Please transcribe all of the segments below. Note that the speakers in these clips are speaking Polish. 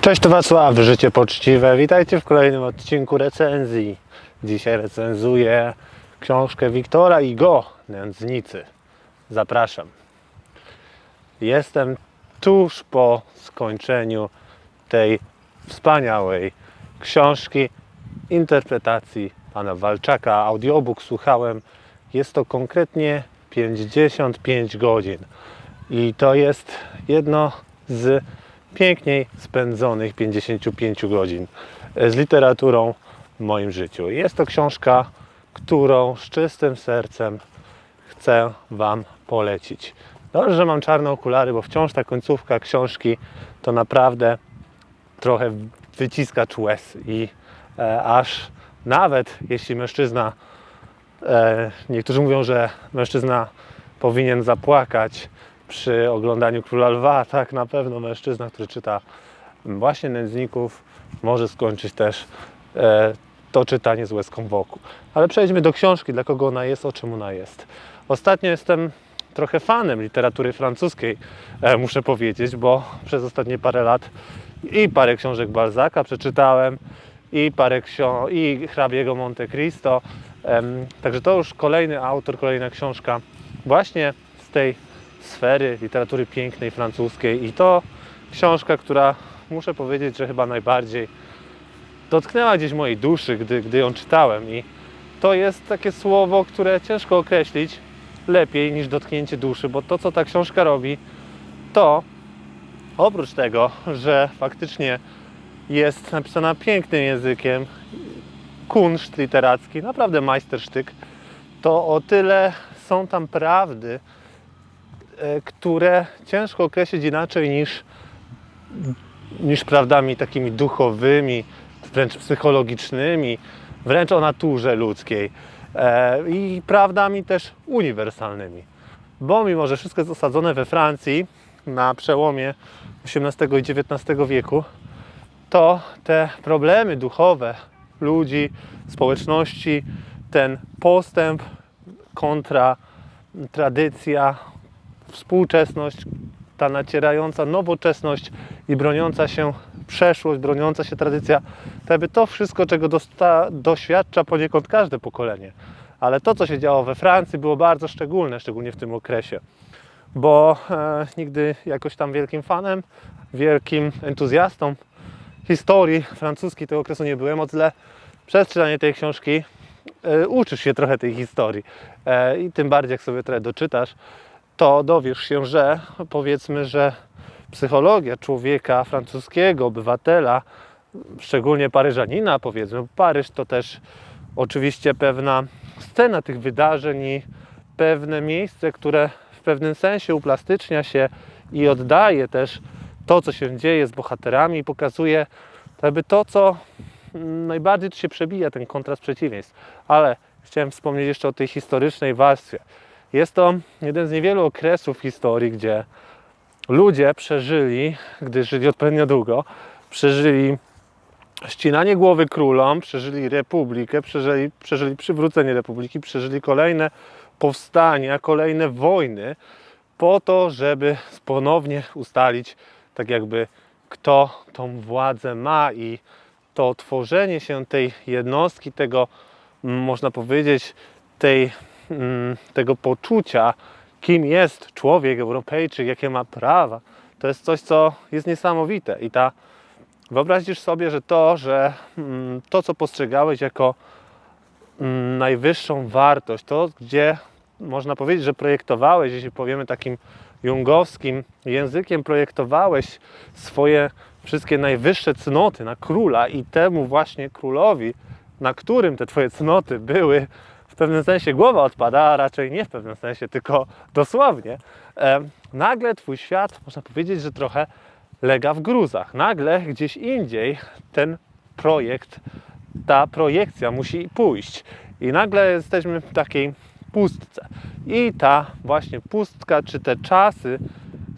Cześć, to Wacław, Życie Poczciwe. Witajcie w kolejnym odcinku recenzji. Dzisiaj recenzuję książkę Wiktora Igo, Nędznicy. Zapraszam. Jestem tuż po skończeniu tej wspaniałej książki interpretacji pana Walczaka. Audiobook słuchałem. Jest to konkretnie 55 godzin. I to jest jedno z piękniej spędzonych 55 godzin z literaturą w moim życiu. Jest to książka, którą z czystym sercem chcę Wam polecić. Dobrze, że mam czarne okulary, bo wciąż ta końcówka książki to naprawdę trochę wyciskacz łez i e, aż nawet jeśli mężczyzna, e, niektórzy mówią, że mężczyzna powinien zapłakać przy oglądaniu Króla Lwa, tak na pewno mężczyzna, który czyta właśnie Nędzników może skończyć też e, to czytanie z łezką wokół. Ale przejdźmy do książki, dla kogo ona jest, o czym ona jest. Ostatnio jestem trochę fanem literatury francuskiej, e, muszę powiedzieć, bo przez ostatnie parę lat i parę książek Balzaka przeczytałem, i parę książek, i hrabiego Monte Cristo. Em, także to już kolejny autor, kolejna książka właśnie z tej sfery literatury pięknej francuskiej. I to książka, która muszę powiedzieć, że chyba najbardziej dotknęła gdzieś mojej duszy, gdy, gdy ją czytałem. I to jest takie słowo, które ciężko określić lepiej niż dotknięcie duszy, bo to, co ta książka robi, to oprócz tego, że faktycznie jest napisana pięknym językiem, kunszt literacki, naprawdę majstersztyk, to o tyle są tam prawdy, które ciężko określić inaczej niż, niż prawdami takimi duchowymi, wręcz psychologicznymi, wręcz o naturze ludzkiej e, i prawdami też uniwersalnymi. Bo mimo, że wszystko jest osadzone we Francji na przełomie XVIII i XIX wieku, to te problemy duchowe ludzi, społeczności, ten postęp kontra tradycja, współczesność, ta nacierająca nowoczesność i broniąca się przeszłość, broniąca się tradycja, jakby to wszystko, czego dosta, doświadcza poniekąd każde pokolenie. Ale to, co się działo we Francji, było bardzo szczególne, szczególnie w tym okresie. Bo e, nigdy jakoś tam wielkim fanem, wielkim entuzjastą historii francuskiej tego okresu nie byłem, o tyle przez czytanie tej książki e, uczysz się trochę tej historii. E, I tym bardziej, jak sobie trochę doczytasz, to dowiesz się, że powiedzmy, że psychologia człowieka francuskiego, obywatela, szczególnie Paryżanina, powiedzmy, Paryż to też oczywiście pewna scena tych wydarzeń i pewne miejsce, które w pewnym sensie uplastycznia się i oddaje też to, co się dzieje z bohaterami i pokazuje jakby to, co najbardziej tu się przebija, ten kontrast przeciwieństw. Ale chciałem wspomnieć jeszcze o tej historycznej warstwie. Jest to jeden z niewielu okresów historii, gdzie ludzie przeżyli, gdy żyli odpowiednio długo, przeżyli ścinanie głowy królom, przeżyli republikę, przeżyli, przeżyli przywrócenie republiki, przeżyli kolejne powstania, kolejne wojny, po to, żeby ponownie ustalić, tak jakby, kto tą władzę ma i to tworzenie się tej jednostki, tego, można powiedzieć, tej, tego poczucia, kim jest człowiek, Europejczyk, jakie ma prawa, to jest coś, co jest niesamowite. I ta, wyobraźcie sobie, że to, że mm, to, co postrzegałeś jako mm, najwyższą wartość, to, gdzie można powiedzieć, że projektowałeś, jeśli powiemy takim jungowskim językiem, projektowałeś swoje wszystkie najwyższe cnoty na króla i temu właśnie królowi, na którym te twoje cnoty były, pewnym sensie głowa odpada, a raczej nie w pewnym sensie, tylko dosłownie, nagle twój świat, można powiedzieć, że trochę lega w gruzach. Nagle gdzieś indziej ten projekt, ta projekcja musi pójść. I nagle jesteśmy w takiej pustce. I ta właśnie pustka, czy te czasy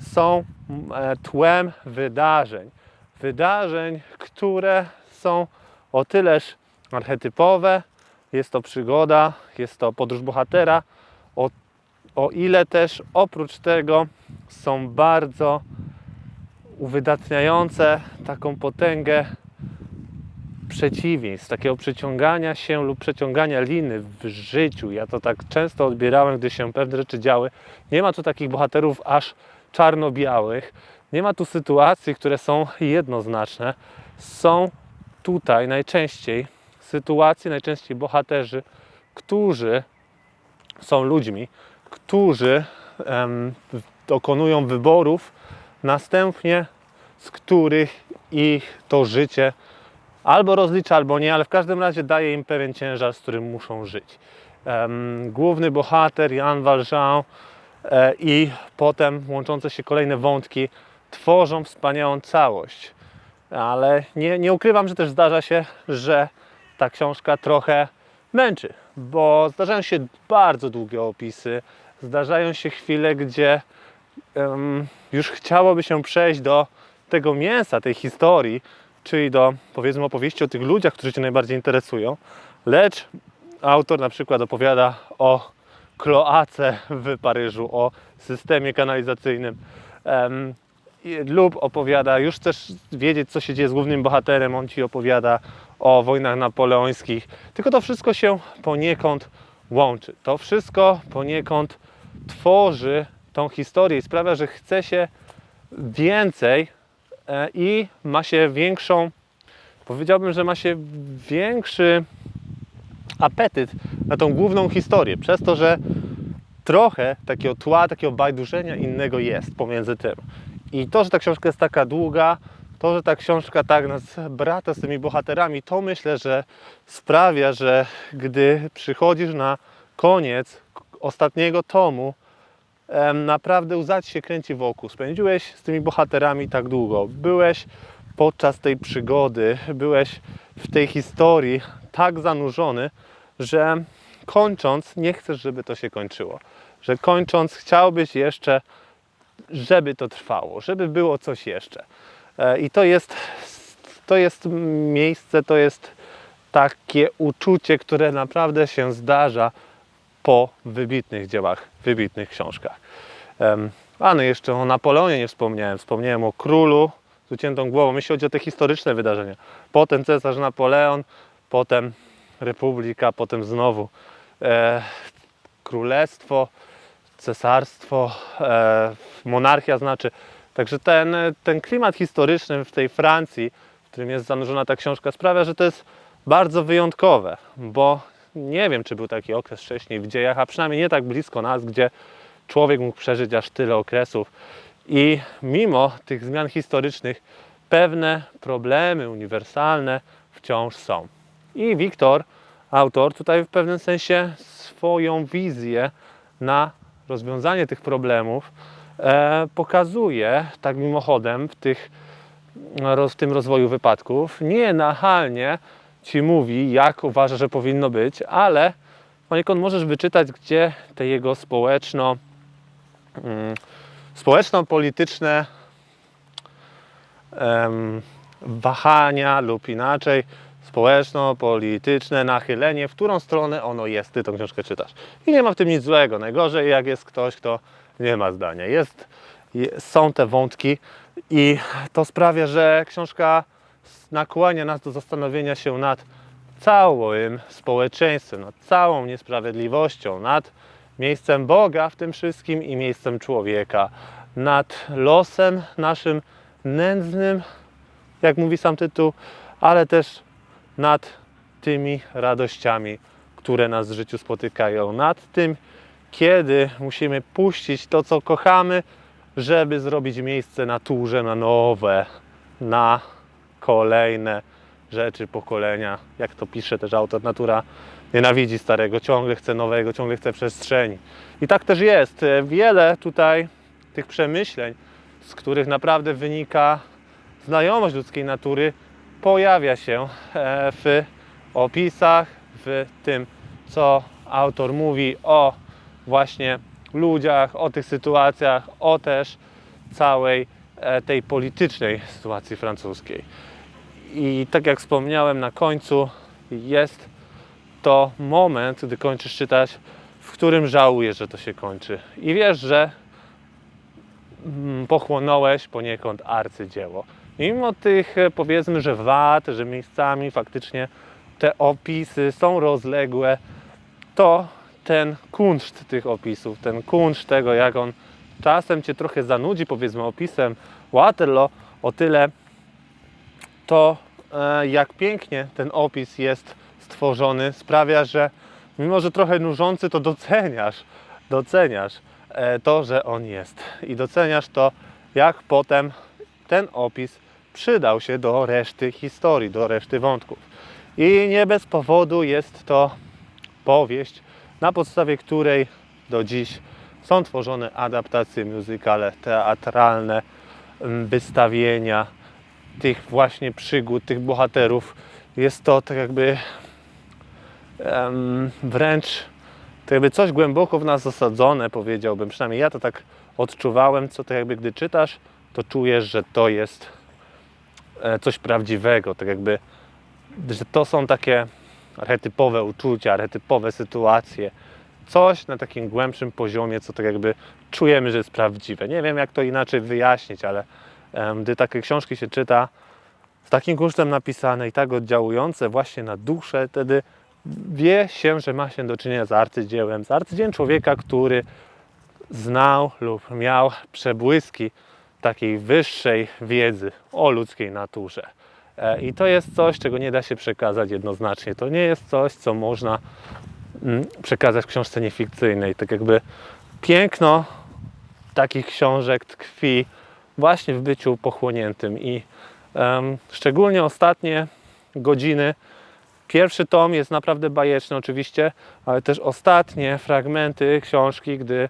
są e, tłem wydarzeń. Wydarzeń, które są o tyleż archetypowe, jest to przygoda, jest to podróż bohatera, o, o ile też oprócz tego są bardzo uwydatniające taką potęgę przeciwieństw, takiego przeciągania się lub przeciągania liny w życiu. Ja to tak często odbierałem, gdy się pewne rzeczy działy. Nie ma tu takich bohaterów aż czarno-białych. Nie ma tu sytuacji, które są jednoznaczne. Są tutaj najczęściej sytuacje, najczęściej bohaterzy, którzy są ludźmi, którzy em, dokonują wyborów, następnie z których ich to życie albo rozlicza, albo nie, ale w każdym razie daje im pewien ciężar, z którym muszą żyć. Główny bohater Jan Valjean e, i potem łączące się kolejne wątki tworzą wspaniałą całość. Ale nie, nie ukrywam, że też zdarza się, że ta książka trochę męczy, bo zdarzają się bardzo długie opisy, zdarzają się chwile, gdzie em, już chciałoby się przejść do tego mięsa, tej historii, czyli do powiedzmy opowieści o tych ludziach, którzy Cię najbardziej interesują, lecz autor na przykład opowiada o kloace w Paryżu, o systemie kanalizacyjnym lub opowiada, już chcesz wiedzieć, co się dzieje z głównym bohaterem, on Ci opowiada o wojnach napoleońskich, tylko to wszystko się poniekąd łączy. To wszystko poniekąd tworzy tą historię i sprawia, że chce się więcej e, i ma się większą, powiedziałbym, że ma się większy apetyt na tą główną historię, przez to, że trochę takiego tła, takiego bajdurzenia innego jest pomiędzy tym. I to, że ta książka jest taka długa, to, że ta książka tak nas brata z tymi bohaterami, to myślę, że sprawia, że gdy przychodzisz na koniec ostatniego tomu, naprawdę łza się kręci wokół. Spędziłeś z tymi bohaterami tak długo. Byłeś podczas tej przygody, byłeś w tej historii tak zanurzony, że kończąc nie chcesz, żeby to się kończyło. Że kończąc chciałbyś jeszcze, żeby to trwało, żeby było coś jeszcze. E, I to jest, to jest miejsce, to jest takie uczucie, które naprawdę się zdarza po wybitnych dziełach, wybitnych książkach. A no jeszcze o Napoleonie nie wspomniałem. Wspomniałem o królu z uciętą głową. Jeśli chodzi o te historyczne wydarzenia. Potem cesarz Napoleon, potem republika, potem znowu e, królestwo, cesarstwo, e, monarchia znaczy. Także ten, ten klimat historyczny w tej Francji, w którym jest zanurzona ta książka, sprawia, że to jest bardzo wyjątkowe, bo nie wiem, czy był taki okres wcześniej w dziejach, a przynajmniej nie tak blisko nas, gdzie człowiek mógł przeżyć aż tyle okresów. I mimo tych zmian historycznych, pewne problemy uniwersalne wciąż są. I Wiktor, autor, tutaj w pewnym sensie swoją wizję na rozwiązanie tych problemów e, pokazuje, tak mimochodem, w, tych, w tym rozwoju wypadków. Nie nachalnie ci mówi, jak uważa, że powinno być, ale poniekąd możesz wyczytać, gdzie te jego społeczno, mm, społeczno-polityczne em, wahania lub inaczej społeczno-polityczne nachylenie, w którą stronę ono jest, ty tą książkę czytasz. I nie ma w tym nic złego. Najgorzej jak jest ktoś, kto nie ma zdania. Jest, je- są te wątki i to sprawia, że książka nakłania nas do zastanowienia się nad całym społeczeństwem, nad całą niesprawiedliwością, nad miejscem Boga w tym wszystkim i miejscem człowieka, nad losem naszym nędznym, jak mówi sam tytuł, ale też nad tymi radościami, które nas w życiu spotykają, nad tym, kiedy musimy puścić to, co kochamy, żeby zrobić miejsce naturze na nowe, na kolejne rzeczy, pokolenia. Jak to pisze też autor, natura nienawidzi starego, ciągle chce nowego, ciągle chce przestrzeni. I tak też jest. Wiele tutaj tych przemyśleń, z których naprawdę wynika znajomość ludzkiej natury, pojawia się e, w opisach, w tym, co autor mówi o właśnie ludziach, o tych sytuacjach, o też całej e, tej politycznej sytuacji francuskiej. I tak jak wspomniałem na końcu, jest to moment, gdy kończysz czytać, w którym żałujesz, że to się kończy. I wiesz, że mm, pochłonąłeś poniekąd arcydzieło. Mimo tych e, powiedzmy, że wad, że miejscami faktycznie te opisy są rozległe, to ten kunszt tych opisów, ten kunszt tego, jak on czasem cię trochę zanudzi, powiedzmy, opisem Waterloo, o tyle to, e, jak pięknie ten opis jest stworzony, sprawia, że mimo, że trochę nużący, to doceniasz, doceniasz e, to, że on jest. I doceniasz to, jak potem ten opis przydał się do reszty historii, do reszty wątków. I nie bez powodu jest to powieść, na podstawie której do dziś są tworzone adaptacje muzykale, teatralne, mm, wystawienia tych właśnie przygód, tych bohaterów. Jest to tak jakby em, wręcz tak jakby coś głęboko w nas zasadzone, powiedziałbym. Przynajmniej ja to tak odczuwałem, co tak jakby gdy czytasz, to czujesz, że to jest coś prawdziwego, tak jakby, że to są takie archetypowe uczucia, archetypowe sytuacje, coś na takim głębszym poziomie, co tak jakby czujemy, że jest prawdziwe. Nie wiem, jak to inaczej wyjaśnić, ale gdy takie książki się czyta z takim kosztem napisane i tak oddziałujące właśnie na duszę, wtedy wie się, że ma się do czynienia z arcydziełem, z arcydziełem człowieka, który znał lub miał przebłyski takiej wyższej wiedzy o ludzkiej naturze. E, I to jest coś, czego nie da się przekazać jednoznacznie. To nie jest coś, co można mm, przekazać w książce niefikcyjnej. Tak jakby piękno takich książek tkwi właśnie w byciu pochłoniętym i em, szczególnie ostatnie godziny. Pierwszy tom jest naprawdę bajeczny oczywiście, ale też ostatnie fragmenty książki, gdy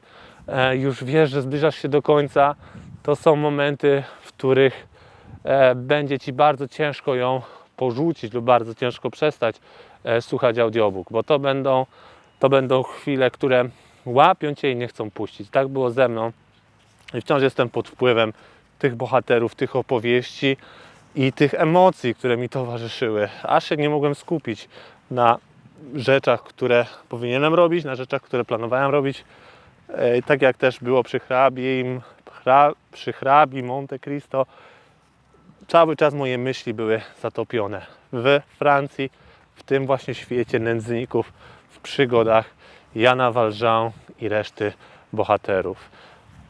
e, już wiesz, że zbliżasz się do końca, to są momenty, w których e, będzie Ci bardzo ciężko ją porzucić lub bardzo ciężko przestać e, słuchać audiobook, bo to będą, to będą chwile, które łapią Cię i nie chcą puścić. Tak było ze mną i wciąż jestem pod wpływem tych bohaterów, tych opowieści i tych emocji, które mi towarzyszyły. Aż się nie mogłem skupić na rzeczach, które powinienem robić, na rzeczach, które planowałem robić. E, Tak jak też było przy hrabim, hra, przy hrabi Monte Cristo, cały czas moje myśli były zatopione w Francji, w tym właśnie świecie nędzników, w przygodach Jana Valjean i reszty bohaterów.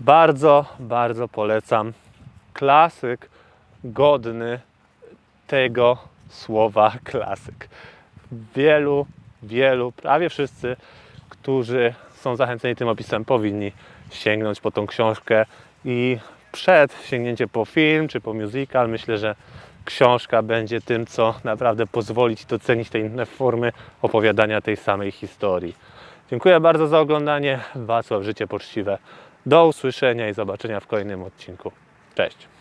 Bardzo, bardzo polecam. Klasyk godny tego słowa klasyk. Wielu, wielu, prawie wszyscy, którzy są zachęceni tym opisem, powinni sięgnąć po tą książkę i przed sięgnięciem po film czy po musical, myślę, że książka będzie tym, co naprawdę pozwoli Ci docenić te inne formy opowiadania tej samej historii. Dziękuję bardzo za oglądanie. Wacław Życie Poczciwe. Do usłyszenia i zobaczenia w kolejnym odcinku. Cześć.